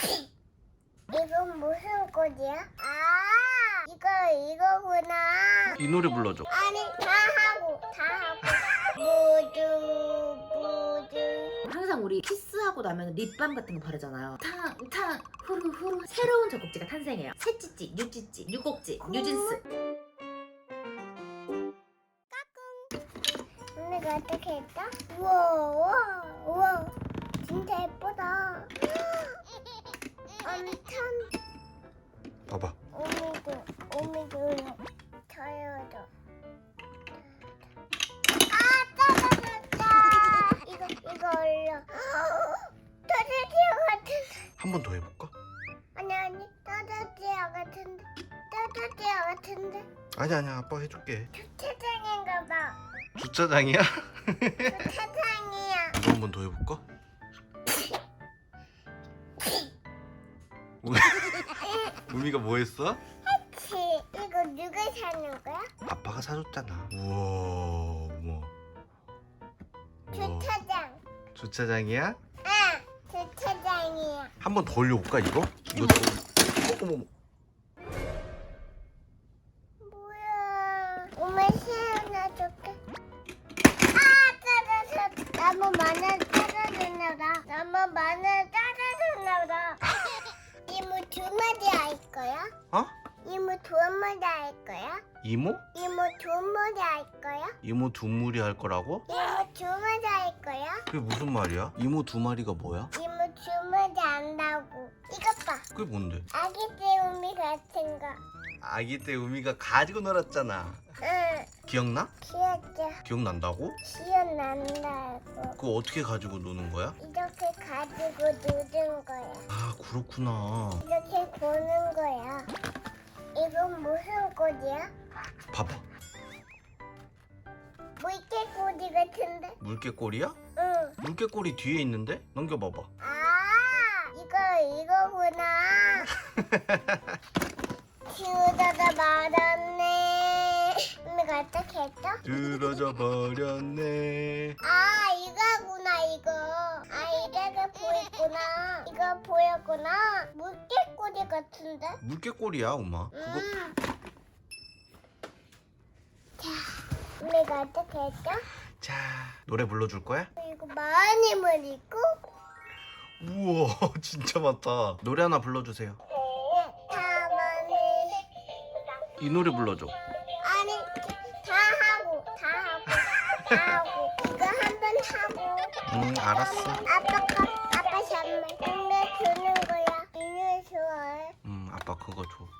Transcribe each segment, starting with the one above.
이건 무슨 꽃이야? 아, 이거 이거구나. 이 노래 불러줘. 아니 다 하고 다 하고 모두 모두 항상 우리 키스하고 나면 립밤 같은 거 바르잖아요. 탕, 탕, 후루, 후루. 새로운 젖꼭지가 탄생해요. 새찌찌, 뉴찌찌, 뉴꼭지, 뉴진스. 언니가 어떻게 했다? 우와 우와 우와 진짜 예쁘다. 한 번 더 해볼까? 아니 아니 떨어지어 같은데 떨어지어 같은데 아니 아니야 아빠 해줄게. 주차장인가 봐. 주차장이야? 주차장이야. 이거 한번 더 해볼까? 우- 우미가 뭐 했어? 치 이거 누가 사는 거야? 아빠가 사줬잖아. 우와, 어머. 우와. 주차장. 주차장이야? 한 번 더 올려볼까 이거? 이거 더. 어. 뭐야? 엄마 시원해줄게. 아 떨어졌어. 나무 마늘 떨어졌나봐. 나무 마늘 떨어졌나봐. 이모 두 마리 할 거야? 어? 이모 두 마리 할 거야? 이모? 이모 두 마리 할 거야? 이모 두 무리 할 거라고? 이모 두 마리 할 거야? 그게 무슨 말이야? 이모 두 마리가 뭐야? 이모 두 마리 안다고. 이것 봐. 그게 뭔데? 아기 떼우미 같은 거. 아기 때 우미가 가지고 놀았잖아. 응, 기억나? 귀엽죠? 기억난다고? 기억난다고. 그거 어떻게 가지고 노는 거야? 이렇게 가지고 누른 거야. 아 그렇구나. 이렇게 보는 거야. 이건 무슨 꽃이야? 봐봐. 물개꼬리 같은데? 물개꼬리야? 응. 물개꼬리 뒤에 있는데? 넘겨봐봐. 아, 이거 이거구나. 키우다가 말았네. 언니가 어떻게 했어? 들어져 버렸네. 아, 이거구나 이거. 아, 이래가 보였구나. 이거 보였구나. 물개꼬리 같은데? 물개꼬리야 엄마. 그거 음. 자, 언니가 어떻게 했어? 자 노래 불러줄 거야? 이거 많이 물리고 우와 진짜 많다. 노래 하나 불러주세요. 이 노래 불러줘. 아니 다 하고 다 하고 다 하고 이거 한번 하고 응 알았어. 아빠가 아빠 잠만 근데 주는 거야 이거 좋아해 응 아빠 그거 줘.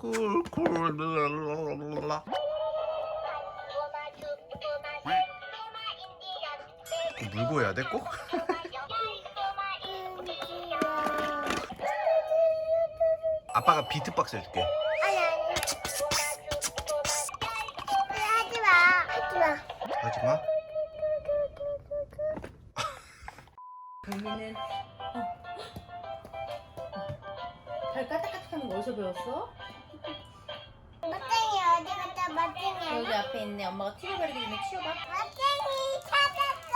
꿀꿀 랄랄랄라. 물고 해야 돼 꼭? 아빠가 비트박스 해줄게. 아니 아니. 하지 마. 하지 마. 하지 마. 그러면은 어. 발 까딱까딱하는 거 어디서 배웠어? 멋쟁이 어디 갔다 멋쟁이 여기 하나? 앞에 있네. 엄마가 튀어 버리기 전에 치워봐. 멋쟁이 찾았어.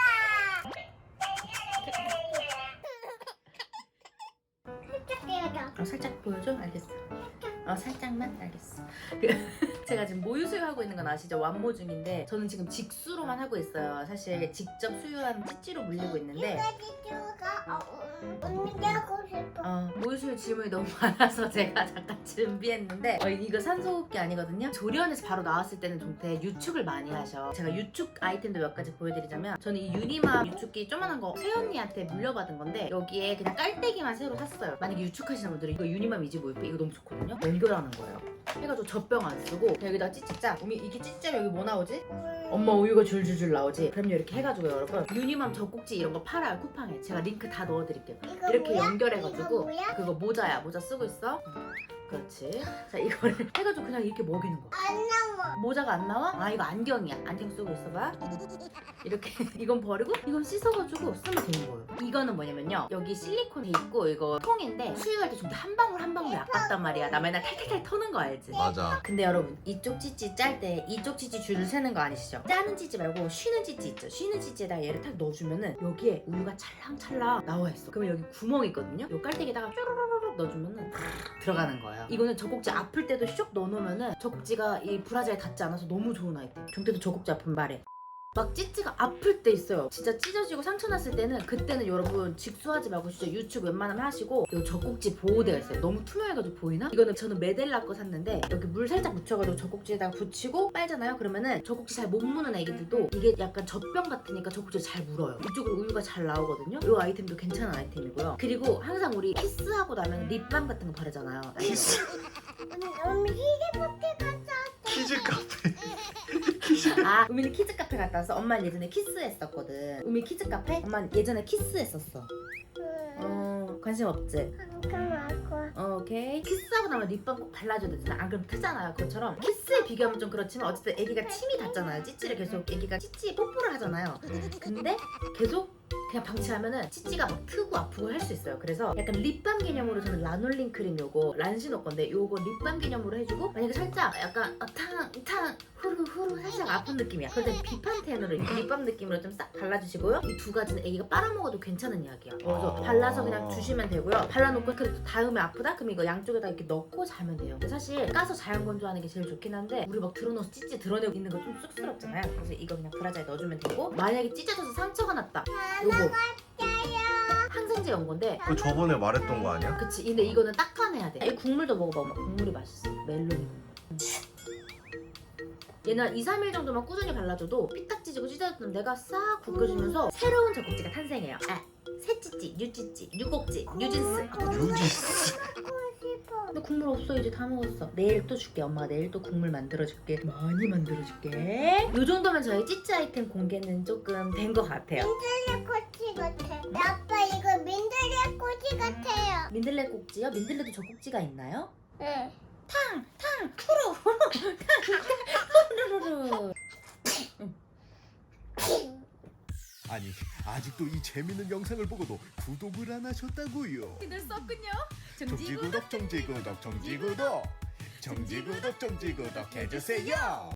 살짝 떼어줘. 어, 살짝 보여줘? 알겠어. 어, 살짝만 알겠어. 그, 제가 지금 모유 수유하고 있는 건 아시죠? 완모 중인데 저는 지금 직수로만 하고 있어요. 사실 직접 수유한 찌찌로 물리고 있는데 이거지 쭈가 언니 하고 싶어. 어, 모유 수유 질문이 너무 많아서 제가 잠깐 준비했는데 어, 이거 산소호흡기 아니거든요. 조리원에서 바로 나왔을 때는 동태 유축을 많이 하셔. 제가 유축 아이템도 몇 가지 보여드리자면 저는 이 유니마 유축기 조만한 거 새언니한테 물려받은 건데 여기에 그냥 깔때기만 새로 샀어요. 만약에 유축하시는 분들은 이거 유니마 미지 모유팩 이거 너무 좋거든요. 연결하는 거예요. 해가지고 젖병 안 쓰고 여기다 찌찌짜 우미 이게 찌찌면 여기 뭐 나오지? 엄마 우유가 줄줄줄 나오지 그럼요 이렇게 해가지고 여러분 유니맘 젖꼭지 이런 거 팔아요 쿠팡에 제가 링크 다 넣어드릴게요 이거 이렇게 뭐야? 연결해가지고 뭐야? 그거 모자야 모자 쓰고 있어 그렇지 자 이거를 해가지고 그냥 이렇게 먹이는 거야 안 나와. 모자가 안 나와? 아 이거 안경이야 안경 쓰고 있어봐 이렇게 이건 버리고 이건 씻어가지고 쓰면 되는 거예요 이거는 뭐냐면요 여기 실리콘 돼 있고 이거 통인데 수육할 때 정말 한 방울 한 방울이 아깝단 말이야 나 맨날 탈탈탈 터는 거 알지? 맞아. 근데 여러분 이쪽 찌찌 짤 때 이쪽 찌찌 줄을 세는 거 아니시죠? 짜는 찌찌 말고 쉬는 찌찌 있죠? 쉬는 찌찌에다가 얘를 탁 넣어주면은 여기에 우유가 찰랑찰랑 나와 있어 그러면 여기 구멍이 있거든요 요 깔때기에다가 쭈루루룩 넣어주면은 탁 들어가는 거예요 이거는 젖꼭지 아플 때도 쇽 넣어놓으면은 젖꼭지가 이 브라 자에 닿지 않아서 너무 좋은 아이템 종태도 젖꼭지 아픈 말에 막 찌찌가 아플 때 있어요. 진짜 찢어지고 상처 났을 때는 그때는 여러분 직수하지 말고 진짜 유축 웬만하면 하시고 이 젖꼭지 보호대가 있어요. 너무 투명해가지고 보이나? 이거는 저는 메델라 거 샀는데 여기 물 살짝 묻혀가지고 젖꼭지에다가 붙이고 빨잖아요. 그러면은 젖꼭지 잘 못 무는 애기들도 이게 약간 젖병 같으니까 젖꼭지 잘 물어요. 이쪽으로 우유가 잘 나오거든요. 이 아이템도 괜찮은 아이템이고요. 그리고 항상 우리 키스하고 나면 립밤 같은 거 바르잖아요. 키스 언니 히리포트 갔다. 키즈 카페. 아, 우미는 키즈 카페 갔다 와서 엄마 는 예전에 키스했었거든. 우미 키즈 카페? 엄마는 예전에 키스했었어. 어, 관심 없지? 어, 오케이. 키스하고 나면 립밤 꼭 발라줘야 되잖아. 안 그러면 트잖아요. 그것처럼 키스에 비교하면 좀 그렇지만 어쨌든 애기가 침이 닿잖아요. 찌찌를 계속 애기가 찌찌에 뽀뽀를 하잖아요. 근데 계속 그냥 방치하면은 찌찌가 막 트고 아프고 할 수 있어요. 그래서 약간 립밤 개념으로 저는 라놀린 크림 요거 란시노 건데 요거 립밤 개념으로 해주고 만약에 살짝 약간 어, 탕, 탕, 후루 후루 살짝 아픈 느낌이야. 그럴 땐 비판텐으로 이렇게 립밤 느낌으로 좀 싹 발라주시고요. 이 두 가지는 애기가 빨아먹어도 괜찮은 약이야. 그래서 아. 발라서 그냥 주시면 되고요. 발라놓고 그래도 다음에 아프다? 그럼 이거 양쪽에다 이렇게 넣고 자면 돼요. 근데 사실 까서 자연 건조하는 게 제일 좋긴 한데 우리 막 들어넣어서 찌찌 드러내고 있는 거 좀 쑥스럽잖아요. 그래서 이거 그냥 브라자에 넣어주면 되고 만약에 찢어져서 상처가 났다. 요거 항생제 연 건데 그 저번에 말했던 거 아니야? 그치 근데 이거는 닦아내야 돼. 이 국물도 먹어봐. 국물이 맛있어. 멜론이 국물. 얘는 2, 3일 정도만 꾸준히 발라줘도 피딱 찢고 찢어졌던 데가 싹 벗겨지면서 새로운 젖꼭지가 탄생해요. 아, 새찌찌, 뉴찌찌, 뉴꼭지, 뉴진스. 유지스. 근데 국물 없어 이제 다 먹었어. 내일 또 줄게 엄마 내일 또 국물 만들어줄게. 많이 만들어줄게. 요 정도면 저희 찌찌 아이템 공개는 조금 된 것 같아요. 민들레 꼬치 같아. 아빠 이거 민들레 꼬치 같아요. 민들레 꼭지요? 민들레도 젖꼭지가 있나요? 응. 탕! 탕! 후루! 후루! 탕! 후루루루 아니 아직도 이 재밌는 영상을 보고도 구독을 안 하셨다고요? 들 썼군요. 정지구독 정지구독 정지구독 정지구독 정지구독 해주세요